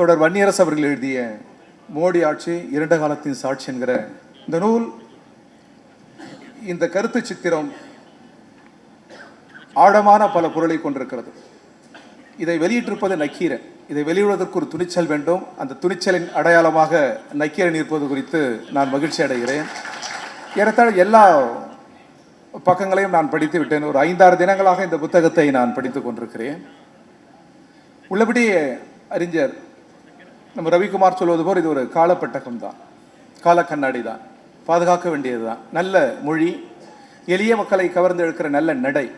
தொடர் வன்னியரசு அவர்கள் எழுதிய மோடி ஆட்சி இரண்ட காலத்தின் சாட்சி என்கிற இந்த நூல் இந்த கருத்து சித்திரம் ஆழமான பல பொருளை கொண்டிருக்கிறது. இதை வெளியிட்டிருப்பது நக்கீரன். இதை வெளியிடுவதற்கு ஒரு துணிச்சல் வேண்டும். அந்த துணிச்சலின் அடையாளமாக நக்கீரன் இருப்பது குறித்து நான் மகிழ்ச்சி அடைகிறேன். ஏறத்தாழ எல்லா பக்கங்களையும் நான் படித்து விட்டேன். ஒரு ஐந்தாறு தினங்களாக இந்த புத்தகத்தை நான் படித்து கொண்டிருக்கிறேன். உள்ளபடி அறிஞர் நம்ம ரவிக்குமார் சொல்வது போல் இது ஒரு காலப்பட்டகம் தான். கால கண்ணாடி தான். பாதுகாக்க வேண்டியது தான். நல்ல மொழி எளிய மக்களை கவர்ந்து எடுக்கிற நல்ல நடை.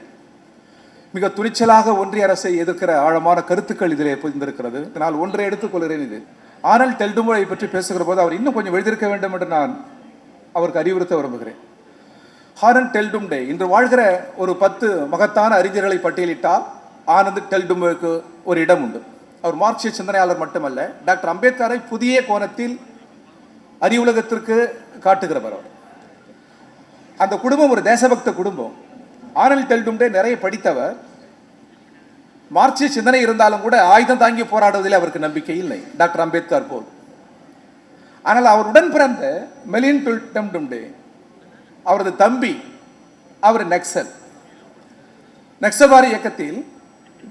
மிக துணிச்சலாக ஒன்றிய அரசை எதிர்க்கிற ஆழமான கருத்துக்கள் இதிலே புரிந்திருக்கிறது. நான் ஒன்றை எடுத்துக்கொள்கிறேன் இது. ஆனால் தெல்டுமொழி பற்றி பேசுகிற போது அவர் இன்னும் கொஞ்சம் எழுதியிருக்க வேண்டும் என்று நான் அவருக்கு அறிவுறுத்த விரும்புகிறேன். ஹாரன் டெல்டும் டே. இன்று வாழ்கிற ஒரு பத்து மகத்தான அறிஞர்களை பட்டியலிட்டால் ஆனந்த் டெல்டும்பேக்கு ஒரு இடம் உண்டு. அவர் மார்க்சிய சிந்தனையாளர் மட்டுமல்ல டாக்டர் அம்பேத்கரை புதிய கோணத்தில் அறிவுலகத்திற்கு காட்டுகிறவர் அவர். அந்த குடும்பம் ஒரு தேசபக்த குடும்பம். ஆனல் டெல்டும்டே நிறைய படித்தவர். மார்க்சிய சிந்தனை இருந்தாலும் கூட ஆயுதம் தாங்கி போராடுவதில் அவருக்கு நம்பிக்கை இல்லை டாக்டர் அம்பேத்கர் போல். ஆனால் அவருடன் பிறந்த மெலின் டெல்டும்டே அவரது தம்பி அவர் நக்சல். நக்சல்வாரி இயக்கத்தில்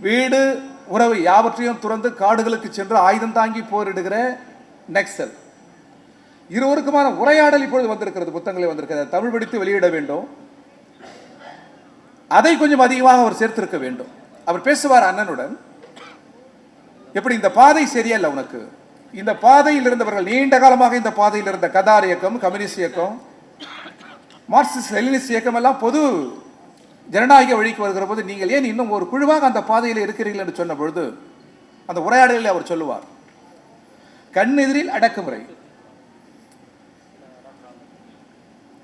வீடு உறவு யாவற்றையும் துறந்து காடுகளுக்கு சென்று ஆயுதம் தாங்கி போரிடுகிற நெக்சல். இருவருக்குமான உரையாடல் இப்பொழுது வந்திருக்கிறது புத்தகங்களை வந்திருக்கிறது. தமிழ் படித்து வெளியிட வேண்டும். அதை கொஞ்சம் அதிகமாக அவர் சேர்த்திருக்க வேண்டும். அவர் பேசுவார் அண்ணனுடன். எப்படி இந்த பாதை சரியல்ல உனக்கு? இந்த பாதையில் இருந்தவர்கள் நீண்ட காலமாக இந்த பாதையில் இருந்த கதார் இயக்கம் கம்யூனிஸ்ட் இயக்கம் மார்க்சிஸ்ட் லெனினிஸ்ட் இயக்கம் எல்லாம் பொது ஜனநாயக வழிக்கு வருகிற போது நீங்கள் ஏன் இன்னும் ஒரு குழுவாக அந்த பாதையில் இருக்கிறீர்கள் என்று சொன்ன பொழுது அந்த உரையாடலில் அவர் சொல்லுவார் கண்ணெதிரில் அடக்குமுறை.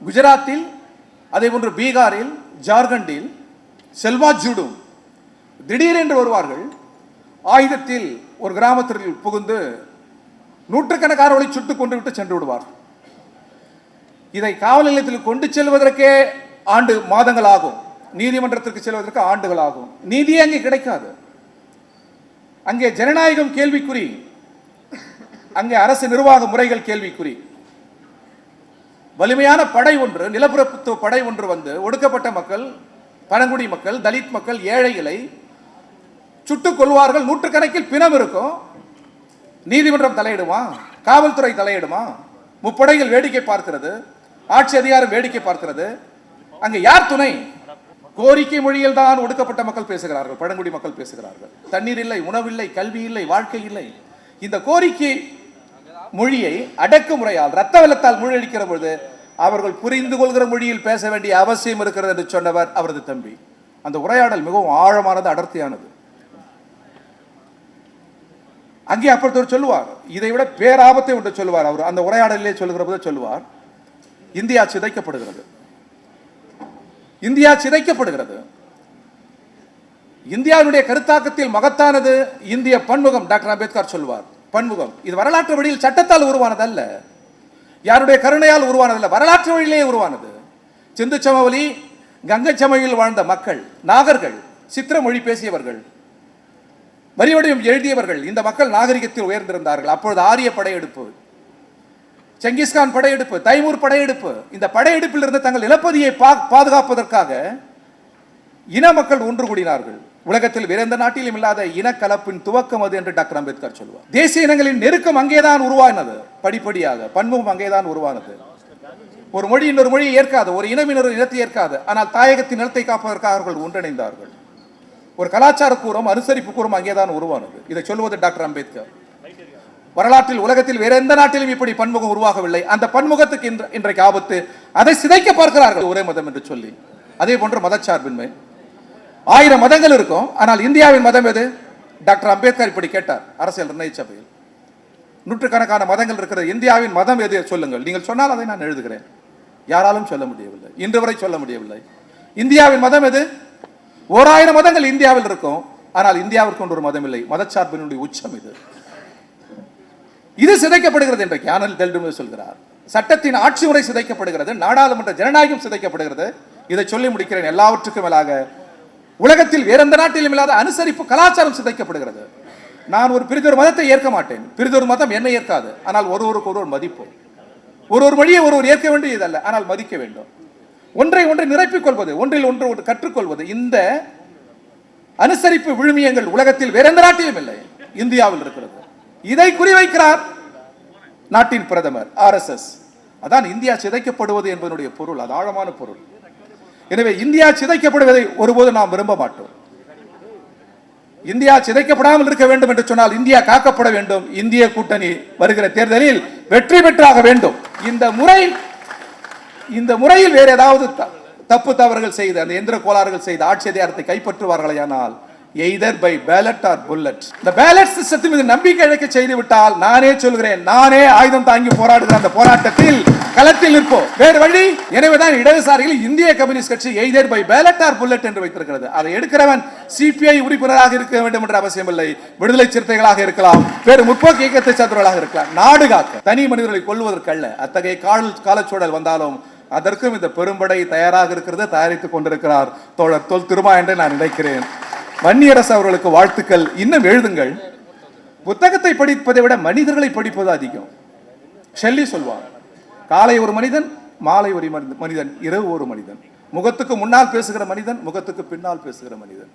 குஜராத்தில் அதே போன்று பீகாரில் ஜார்க்கண்டில் செல்வா ஜூடும் திடீரென்று வருவார்கள். ஆயுதத்தில் ஒரு கிராமத்தில் புகுந்து நூற்றுக்கணக்கானவர்களை சுட்டுக் கொண்டு விட்டு சென்று விடுவார். இதை காவல் நிலையத்தில் கொண்டு செல்வதற்கே ஆண்டு மாதங்கள் ஆகும். நீதிமன்றத்திற்கு செல்வதற்கு ஆண்டுகள் ஆகும் நீதியே அங்கே கிடைக்காது. அங்கே ஜனநாயகம் கேள்விக்குறி அங்கே அரசு நிர்வாக முறைகள் கேள்விக்குறி. வலிமையான படை ஒன்று நிலப்பரப்பு படை ஒன்று வந்து ஒடுக்கப்பட்ட மக்கள் பழங்குடி மக்கள் தலித் மக்கள் ஏழைகளை சுட்டுக் கொள்வார்கள் நூற்றுக்கணக்கில் பிணம் இருக்கும். நீதிமன்றம் தலையிடுமா? காவல்துறை தலையிடுமா? முப்படைகள் வேடிக்கை பார்க்கிறது. ஆட்சி அதிகாரம் வேடிக்கை பார்க்கிறது. அங்கே யார் துணை? கோரிக்கை மொழியில் தான் ஒடுக்கப்பட்ட மக்கள் பேசுகிறார்கள் பழங்குடி மக்கள் பேசுகிறார்கள். தண்ணீர் இல்லை உணவில்லை கல்வி இல்லை வாழ்க்கை இல்லை. இந்த கோரிக்கை மொழியை அடக்குமுறையால் ரத்த வெள்ளத்தால் மூழ்கடிக்கிற பொழுது அவர்கள் புரிந்து கொள்கிற மொழியில் பேச வேண்டிய அவசியம் இருக்கிறது என்று சொன்னவர் அவரது தம்பி. அந்த உரையாடல் மிகவும் ஆழமானது அடர்த்தியானது. அங்கே அப்பொழுது சொல்லுவார். இதை விட பேராபத்தை ஒன்று சொல்லுவார் அவர். அந்த உரையாடலே சொல்லுகிற போது சொல்லுவார் இந்தியா சிதைக்கப்படுகிறது. இந்தியா சிதைக்கப்படுகிறது. இந்தியாவினுடைய கருத்தாக்கத்தில் மகத்தானது இந்திய பன்முகம் டாக்டர் அம்பேத்கர் சொல்வார். பன்முகம். இது வரலாற்று வழியில் சட்டத்தால் உருவானதல்ல. யாருடைய கருணையால் உருவானதல்ல வரலாற்று வழியிலே உருவானது. சிந்து சமவெளி கங்கை சமவெளியில் வாழ்ந்த மக்கள் நாகர்கள் சித்திர மொழி பேசியவர்கள் வரிவடிவம் எழுதியவர்கள் இந்த மக்கள் நாகரிகத்தில் உயர்ந்திருந்தார்கள். அப்பொழுது ஆரிய படையெடுப்பு செங்கிஸ்கான் படையெடுப்பு தைமூர் படையெடுப்பு இந்த படையெடுப்பில் இருந்து தங்கள் நிலப்பதியை பா- பாதுகாப்பதற்காக இன மக்கள் ஒன்று கூடினார்கள். உலகத்தில் வேற எந்த நாட்டிலும் இல்லாத இனக்கலப்பின் துவக்கம் அது என்று டாக்டர் அம்பேத்கர் சொல்வார். தேசிய இனங்களின் நெருக்கம் அங்கேதான் உருவானது படிப்படியாக. பன்முகம் அங்கேதான் உருவானது. ஒரு மொழி இன்னொரு மொழியை ஏற்காது ஒரு இனம் இன்னொரு இனத்தை ஏற்காது. ஆனால் தாயகத்தின் நிலத்தை காப்பதற்காக அவர்கள் ஒன்றிணைந்தார்கள். ஒரு கலாச்சார கூறும் அனுசரிப்பு கூறும் அங்கேதான் உருவானது. இதை சொல்வது டாக்டர் அம்பேத்கர். வரலாற்றில் உலகத்தில் வேற எந்த நாட்டிலும் இப்படி பன்முகம் உருவாகவில்லை. அந்த பன்முகத்துக்கு இன்றைக்கு ஆபத்து. அதை சிதைக்க பார்க்கிறார்கள். ஒரே மதம் என்று சொல்லி. அதே போன்று மதச்சார்பின்மை. ஆயிரம் மதங்கள் இருக்கும். ஆனால் இந்தியாவின் மதம் எது? டாக்டர் அம்பேத்கர் இப்படி கேட்டார் அரசியல் நிர்ணய சபையில். நூற்றுக்கணக்கான மதங்கள் இருக்கிறது. இந்தியாவின் மதம் எது? சொல்லுங்கள். நீங்கள் சொன்னால் அதை நான் எழுதுகிறேன். யாராலும் சொல்ல முடியவில்லை. இன்று வரை சொல்ல முடியவில்லை. இந்தியாவின் மதம் எது? ஓராயிரம் மதங்கள் இந்தியாவில் இருக்கும். ஆனால் இந்தியாவிற்கு ஒன்று ஒரு மதம் இல்லை. மதச்சார்பினுடைய உச்சம் இது. இது சிதைக்கப்படுகிறது இன்றைக்கு ஆனல் டெல்டுமே சொல்கிறார். சட்டத்தின் ஆட்சி முறை சிதைக்கப்படுகிறது நாடாளுமன்ற ஜனநாயகம் சிதைக்கப்படுகிறது. இதை சொல்லி முடிக்கிறேன் எல்லாவற்றுக்கும் மேலாக. உலகத்தில் வேற எந்த நாட்டிலும் இல்லாத அனுசரிப்பு கலாச்சாரம் சிதைக்கப்படுகிறது. நான் ஒரு பிரிதொரு மதத்தை ஏற்க மாட்டேன். பிரிதொரு மதம் என்னை ஏற்காது. ஆனால் ஒருவருக்கு ஒருவர் மதிப்போம். ஒரு ஒரு வழியை ஒருவர் ஏற்க வேண்டியதல்ல ஆனால் மதிக்க வேண்டும். ஒன்றை ஒன்றை நிரப்பிக் கொள்வது ஒன்றில் ஒன்று ஒன்று கற்றுக்கொள்வது இந்த அனுசரிப்பு விழுமியங்கள் உலகத்தில் வேற எந்த நாட்டிலும் இல்லை. இந்தியாவில் இருக்கிறது. இதை குறிவைக்கிறார் நாட்டின் பிரதமர் ஆர்எஸ்எஸ் அதான் இந்தியா சிதைக்கப்படுவது என்பதனுடைய பொருள் அது ஆழமான பொருள். எனவே இந்தியா சிதைக்கப்படுவதை ஒருபோதும் நாம் விரும்ப மாட்டோம். இந்தியா சிதைக்கப்படாமல் இருக்க வேண்டும் என்று சொன்னால் இந்தியா காக்கப்பட வேண்டும். இந்திய கூட்டணி வருகிற தேர்தலில் வெற்றி பெற்றாக வேண்டும். இந்த முறை இந்த முறையில் வேறு ஏதாவது தப்பு தவறுகள் செய்து அந்த எந்திர கோளாறுகள் செய்து ஆட்சி அதிகாரத்தை கைப்பற்றுவார்களேயானால் either by ballot or bullet இந்த பேலட் சிஸ்டத்தின் மீது நம்பிக்கை இழக்க செய்து விட்டால் நானே சொல்கிறேன் நானே ஆயுதம் தாங்கி போராடுகிற அந்த போராட்டத்தில் களத்தில் நிற்போம். வேறு வழி எனவேதான் இடதுசாரிகள் இந்திய கம்யூனிஸ்ட் கட்சி either by ballot or bullet என்று வைத்திருக்கிறது. அதை எடுக்கிறவன் சிபிஐ உறுப்பினராக இருக்க வேண்டும் என்ற அவசியம் இல்லை. விடுதலை சிறுத்தைகளாக இருக்கலாம் வேறு முற்போக்கு இயக்கத்தை சார்ந்தவர்களாக இருக்கலாம். நாடு காக்க தனி மனிதர்களை கொள்வதற்கல்ல அத்தகைய கால காலச்சூழல் வந்தாலும் அதற்கும் இந்த பெரும்படை தயாராக இருக்கிறது தயாரித்துக் கொண்டிருக்கிறார். தோழர் தொல் திருமா என்று நான் நினைக்கிறேன். வன்னியரசு அவர்களுக்கு வாழ்த்துக்கள். இன்னும் எழுதுங்கள். புத்தகத்தை படிப்பதை விட மனிதர்களை படிப்பது அதிகம். ஷெல்லி சொல்வார் காலை ஒரு மனிதன் மாலை ஒரு மனிதன் மனிதன் இரவு ஒரு மனிதன். முகத்துக்கு முன்னால் பேசுகிற மனிதன் முகத்துக்கு பின்னால் பேசுகிற மனிதன்.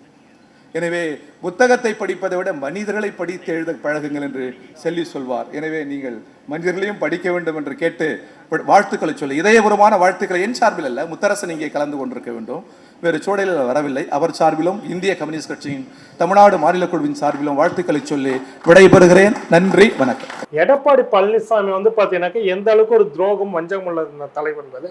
எனவே புத்தகத்தை படிப்பதை விட மனிதர்களை படித்து எழுத பழகுங்கள் என்று சொல்லி சொல்வார். எனவே நீங்கள் மனிதர்களையும் படிக்க வேண்டும் என்று கேட்டு வாழ்த்துக்களை சொல்லி இதயபுரமான வாழ்த்துக்களை என் சார்பில் அல்ல முத்தரசன் இங்கே கலந்து கொண்டிருக்க வேண்டும். வேறு சூழலில் வரவில்லை. அவர் சார்பிலும் இந்திய கம்யூனிஸ்ட் கட்சியின் தமிழ்நாடு மாநில குழுவின் சார்பிலும் வாழ்த்துக்களை சொல்லி விடைபெறுகிறேன். நன்றி வணக்கம். எடப்பாடி பழனிசாமி வந்து பாத்தீங்கன்னாக்க எந்த அளவுக்கு ஒரு துரோகம் வஞ்சகம் உள்ள தலைவர் என்பது